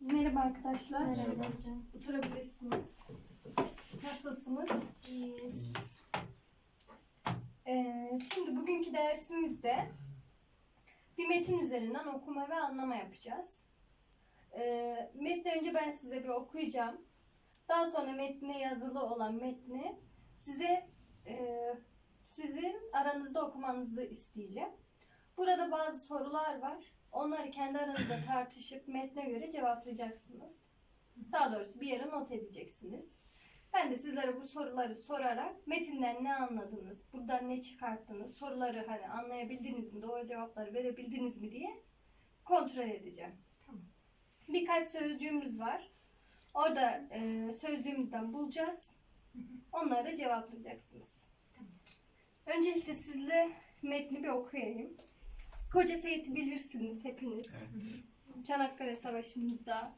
Merhaba arkadaşlar. Merhaba. Oturabilirsiniz. Nasılsınız? İyiyiz. Ee, şimdi bugünkü dersimizde bir metin üzerinden okuma ve anlama yapacağız. Ee, metni önce ben size bir okuyacağım. Daha sonra metne yazılı olan metni size e, sizin aranızda okumanızı isteyeceğim. Burada bazı sorular var. Onları kendi aranızda tartışıp metne göre cevaplayacaksınız. Daha doğrusu bir yere not edeceksiniz. Ben de sizlere bu soruları sorarak metinden ne anladınız, buradan ne çıkarttınız, soruları hani anlayabildiniz mi, doğru cevapları verebildiniz mi diye kontrol edeceğim. Tamam. Birkaç sözcüğümüz var. Orada e, sözlüğümüzden bulacağız. Onları da cevaplayacaksınız. Tamam. Öncelikle sizle metni bir okuyayım. Koca Seyit'i bilirsiniz hepiniz. Çanakkale Savaşı'mızda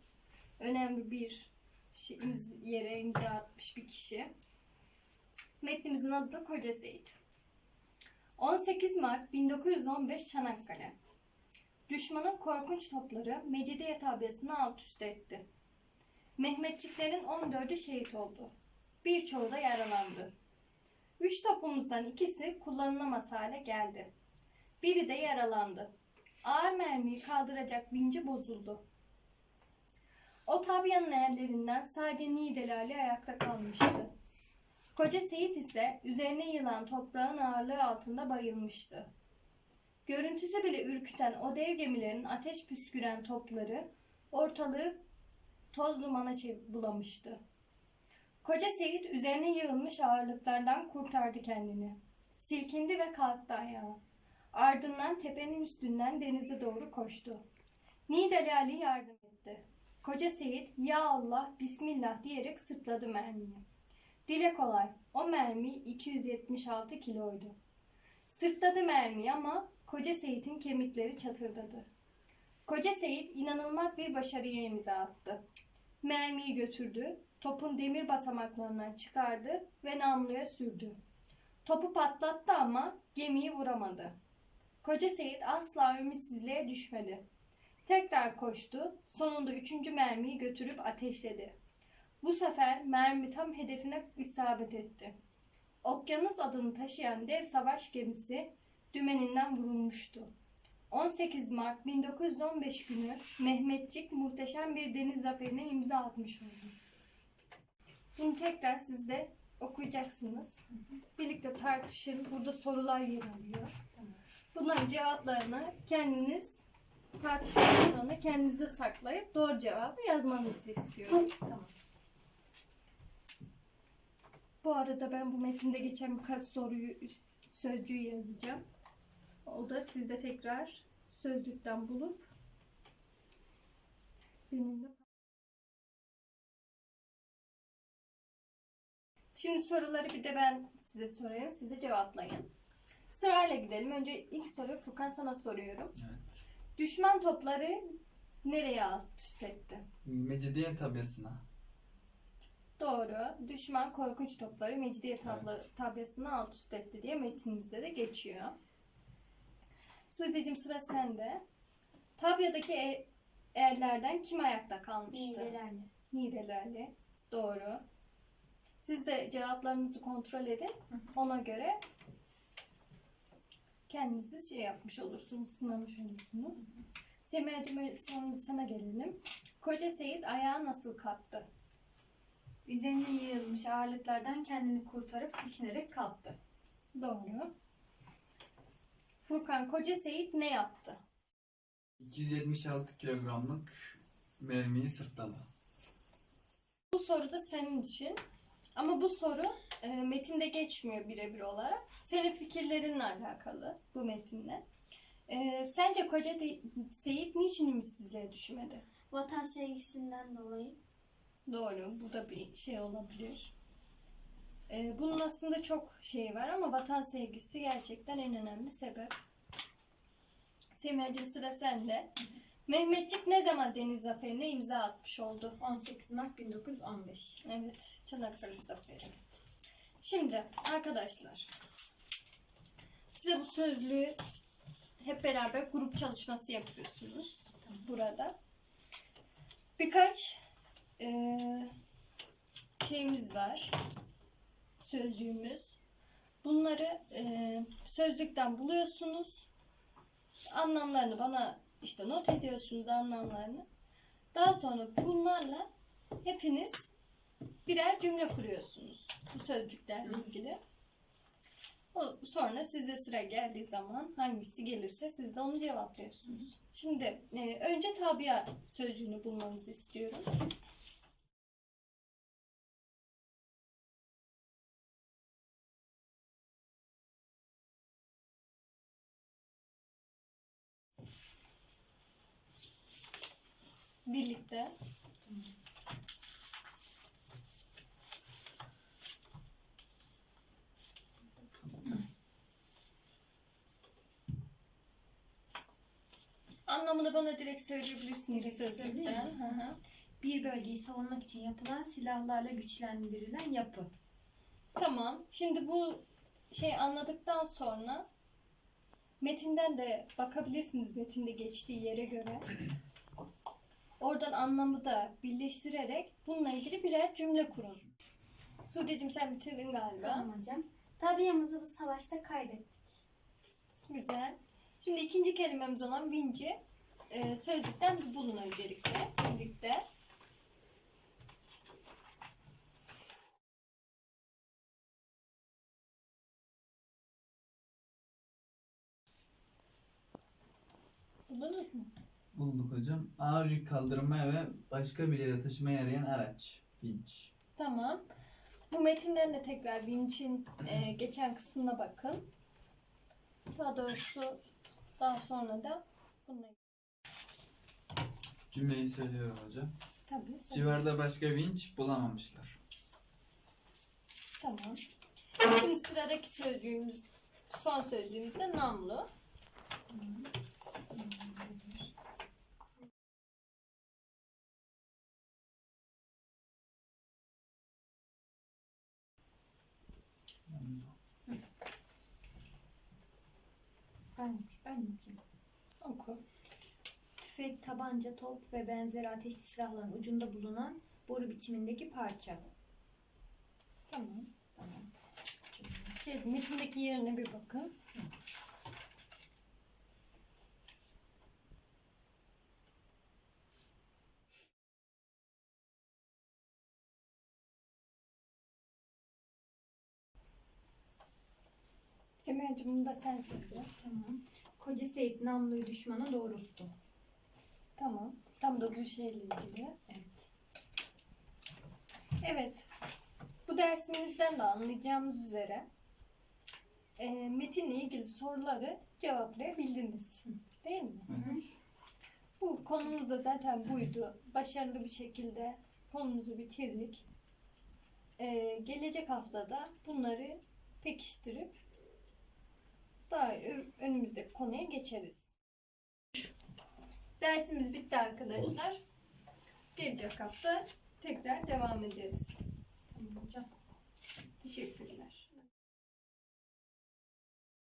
önemli bir şey- yere imza atmış bir kişi. Metnimizin adı da Koca Seyit. 18 Mart 1915 Çanakkale. Düşmanın korkunç topları Mecidiye tabyasını alt üst etti. Mehmetçiklerin 14'ü şehit oldu. Birçoğu da yaralandı. Üç topumuzdan ikisi kullanılamaz hale geldi. Biri de yaralandı. Ağır mermiyi kaldıracak vinci bozuldu. O tabyanın erlerinden sadece Nidelali ayakta kalmıştı. Koca Seyit ise üzerine yılan toprağın ağırlığı altında bayılmıştı. Görüntüsü bile ürküten o dev gemilerin ateş püsküren topları ortalığı toz dumana bulamıştı. Koca Seyit üzerine yığılmış ağırlıklardan kurtardı kendini. Silkindi ve kalktı ayağa. Ardından tepenin üstünden denize doğru koştu. Nidali Ali yardım etti. Koca Seyit ya Allah bismillah diyerek sırtladı mermiyi. Dile kolay o mermi 276 kiloydu. Sırtladı mermiyi ama Koca Seyit'in kemikleri çatırdadı. Koca Seyit inanılmaz bir başarıya imza attı. Mermiyi götürdü, topun demir basamaklarından çıkardı ve namluya sürdü. Topu patlattı ama gemiyi vuramadı. Koca Seyit asla ümitsizliğe düşmedi. Tekrar koştu, sonunda üçüncü mermiyi götürüp ateşledi. Bu sefer mermi tam hedefine isabet etti. Okyanus adını taşıyan dev savaş gemisi dümeninden vurulmuştu. 18 Mart 1915 günü Mehmetçik muhteşem bir deniz zaferine imza atmış oldu. Bunu tekrar siz de okuyacaksınız. Birlikte tartışın. Burada sorular yer alıyor. Bunların cevaplarını kendiniz tartışmadan sonra kendinize saklayıp doğru cevabı yazmanızı istiyorum. Tamam. Bu arada ben bu metinde geçen birkaç soruyu, sözcüğü yazacağım. O da siz de tekrar sözlükten bulup benimle Şimdi soruları bir de ben size sorayım. Siz de cevaplayın. Sırayla gidelim. Önce ilk soruyu Furkan sana soruyorum. Evet. Düşman topları nereye alt üst etti? Mecidiye tabyasına. Doğru. Düşman korkunç topları Mecidiye tabla, Evet. tabyasını alt üst etti diye metinimizde de geçiyor. Suzi'cim sıra sende. Tabyadaki e- erlerden kim ayakta kalmıştı? Nidelerle. Nidelerli. Doğru. Siz de cevaplarınızı kontrol edin. Ona göre kendinizi şey yapmış olursunuz, sınamış olursunuz. Semiha'cığım sonra sana gelelim. Koca Seyit ayağa nasıl kalktı? Üzerine yığılmış ağırlıklardan kendini kurtarıp silkinerek kalktı. Doğru. Furkan Koca Seyit ne yaptı? 276 kilogramlık mermiyi sırtladı. Bu soru da senin için. Ama bu soru e, metinde geçmiyor birebir olarak. Senin fikirlerinle alakalı bu metinle. E, sence Koca de- Seyit niçin ümitsizliğe düşmedi? Vatan sevgisinden dolayı. Doğru. Bu da bir şey olabilir. E, bunun aslında çok şeyi var ama vatan sevgisi gerçekten en önemli sebep. Semiha'cığım sıra sende. Mehmetçik ne zaman deniz zaferine imza atmış oldu? 18 Mart 1915. Evet, Çanakkale Zaferi. Şimdi arkadaşlar, size bu sözlüğü hep beraber grup çalışması yapıyorsunuz burada. birkaç eee, şeyimiz var. Sözcüğümüz. Bunları eee, sözlükten buluyorsunuz. Anlamlarını bana işte not ediyorsunuz anlamlarını. Daha sonra bunlarla hepiniz birer cümle kuruyorsunuz bu sözcüklerle ilgili. O, sonra size sıra geldiği zaman hangisi gelirse siz de onu cevaplıyorsunuz. Şimdi e, önce tabia sözcüğünü bulmanızı istiyorum. Birlikte. Anlamını bana direkt söyleyebilirsiniz sözlükten. Hı hı. Bir bölgeyi savunmak için yapılan silahlarla güçlendirilen yapı. Tamam. Şimdi bu şey anladıktan sonra metinden de bakabilirsiniz metinde geçtiği yere göre. Oradan anlamı da birleştirerek bununla ilgili birer cümle kurun. Sude'cim sen bitirdin galiba. Tamam hocam. Tabiamızı bu savaşta kaybettik. Güzel. Şimdi ikinci kelimemiz olan vinci e, sözlükten bulun öncelikle. Birlikte. Bulduk hocam. Ağır yük kaldırmaya ve başka bir yere taşımaya yarayan araç. Vinç. Tamam. Bu metinden de tekrar vinçin e, geçen kısmına bakın. Daha doğrusu daha sonra da bununla Cümleyi söylüyorum hocam. tabii söyle. Civarda başka vinç bulamamışlar. Tamam. Şimdi sıradaki sözcüğümüz, son sözcüğümüz de namlu. Ben, ben okuyayım. Oku. Tüfek, tabanca, top ve benzeri ateşli silahların ucunda bulunan boru biçimindeki parça. Tamam. Tamam. Şey, metindeki yerine bir bakın. Semiha'cığım bunu da sen söyle. Tamam. Koca Seyit namluyu düşmana doğrulttu. Tamam. Tam da bu şeyle ilgili. Evet. Evet. Bu dersimizden de anlayacağımız üzere e, metinle ilgili soruları cevaplayabildiniz. Değil mi? Evet. Bu konumuz da zaten buydu. Başarılı bir şekilde konumuzu bitirdik. E, gelecek haftada bunları pekiştirip daha ö- önümüzdeki konuya geçeriz. Dersimiz bitti arkadaşlar. Gelecek hafta tekrar devam ederiz. Tamam hocam. Teşekkürler.